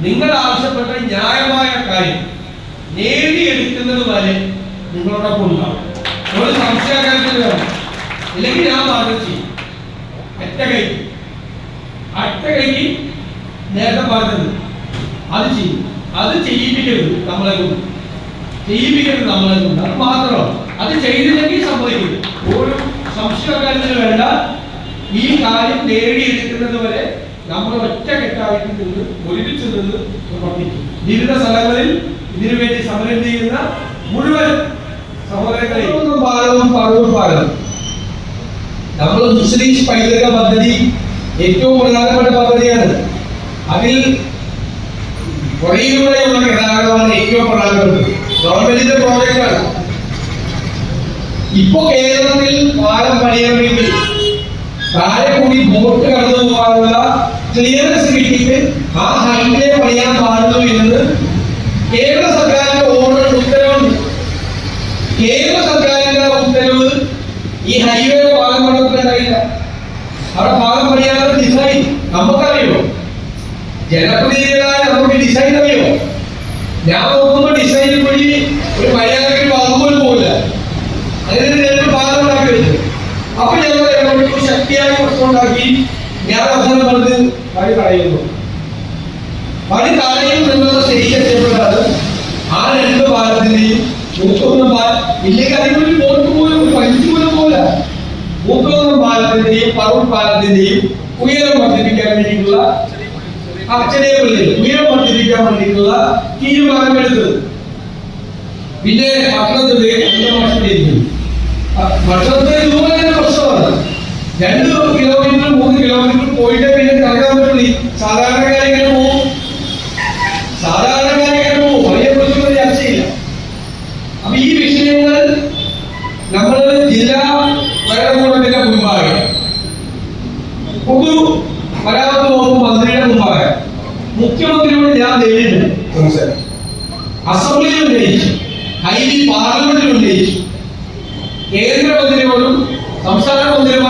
നിങ്ങൾ ആവശ്യപ്പെട്ട ന്യായമായ കാര്യം നേടിയെടുക്കുന്നത് വരെ നിങ്ങളോടൊപ്പം ഉണ്ടാവും ഒരു സംശയകാര്യത്തിൽ വേണം. ഇല്ലെങ്കിൽ ഞാൻ മാറ്റം ചെയ്യും. ഒറ്റ കൈ. ഒറ്റ കൈക്ക് നേരത്തെ പറഞ്ഞത് അത് ചെയ്യും. അത് ചെയ്യിപ്പിക്കരുത് നമ്മളെ കൊണ്ട്. ചെയ്യിപ്പിക്കരുത് നമ്മളെ കൊണ്ട്. അത് മാത്രമാണ്. അത് ചെയ്തില്ലെങ്കിൽ സംഭവിക്കും ഒരു സംശയകാര്യത്തിന് വേണ്ട. ഈ കാര്യം നേടിയെടുക്കുന്നത് വരെ നമ്മൾ ഒറ്റക്കെട്ടായിട്ട് നിന്ന് ഒരുമിച്ച് നിന്ന് പ്രവർത്തിക്കും വിവിധ സ്ഥലങ്ങളിൽ ഇതിനു വേണ്ടി സമരം ചെയ്യുന്ന മുഴുവൻ സഹോദരങ്ങളെയും. നമ്മൾ മുസ്ലിം പൈതൃക പദ്ധതി ഏറ്റവും പ്രധാനപ്പെട്ട പദ്ധതിയാണ്. അതിൽ പുറയിലൂടെയുള്ള ഗതാഗതമാണ് ഏറ്റവും പ്രധാനപ്പെട്ടത്. ഗവൺമെന്റിന്റെ പ്രോജക്റ്റാണ് ഇപ്പൊ കേരളത്തിൽ പാലം പണിയണമെങ്കിൽ താഴെ കൂടി ബോട്ട് കടന്നു പോകാനുള്ള ക്ലിയറൻസ് കിട്ടിയിട്ട് ആ ഹൈവേ പണിയാൻ പാടുന്നു എന്നത് കേരള സർക്കാരിന്റെ ഓർഡർ ഉത്തരവുണ്ട് കേരള സർക്കാരിന്റെ ഉത്തരവ് ഈ ഹൈവേ ഭാഗം കൊണ്ടുണ്ടായില്ല അവിടെ ഭാഗം പണിയാനുള്ള ഡിസൈൻ നമുക്കറിയോ? ജനപ്രതിനിധികളായ നമുക്ക് ഡിസൈൻ അറിയോ? ഞാൻ നോക്കുമ്പോ ഡിസൈൻ വഴി ഒരു മര്യാദയ്ക്ക് അതുപോലും പോകില്ല അങ്ങനെ രണ്ട് പാലം ഉണ്ടാക്കി വെച്ചു അപ്പൊ ഞങ്ങൾ ശക്തിയായ പ്രശ്നം ഉണ്ടാക്കി. ഞാൻ അവസാനം പറഞ്ഞത് പണി തടയുന്നു പണി തടയും എന്നത് ശരിക്കെത്തിയപ്പോഴാണ് ആ രണ്ട് പാലത്തിന്റെയും മൂത്തൊന്നും പാലം ഇല്ലെങ്കിൽ അതിനുള്ളിൽ പോയിട്ട് പോലും പഞ്ചു പോലും പോലെ മൂത്തൊന്നും പാലത്തിന്റെയും പറൂർ പാലത്തിന്റെയും ഉയരം വർദ്ധിപ്പിക്കാൻ വേണ്ടിയിട്ടുള്ള അച്ഛനെ ഉയരം വർദ്ധിപ്പിക്കാൻ വേണ്ടിയിട്ടുള്ള തീരുമാനമെടുത്തത് പിന്നെ പട്ടണത്തിൽ രണ്ട് വർഷത്തിലിരിക്കുന്നു ഭക്ഷണത്തിന് ദൂരം പ്രശ്നമാണ്. രണ്ട് കിലോമീറ്റർ വിഷയങ്ങൾ നമ്മൾ ജില്ലാ ഭരണകൂടത്തിന്റെ മുമ്പാകെ പൊതു മരാമത്ത് വകുപ്പ് മന്ത്രിയുടെ മുമ്പാകെ മുഖ്യമന്ത്രിയോട് ഞാൻ നേരിട്ട്. അസംബ്ലിയിൽ ഉന്നയിച്ചു. ഹൈലി പാർലമെന്റിൽ ഉന്നയിച്ചു. കേന്ദ്രമന്ത്രിയോടും സംസ്ഥാന മന്ത്രി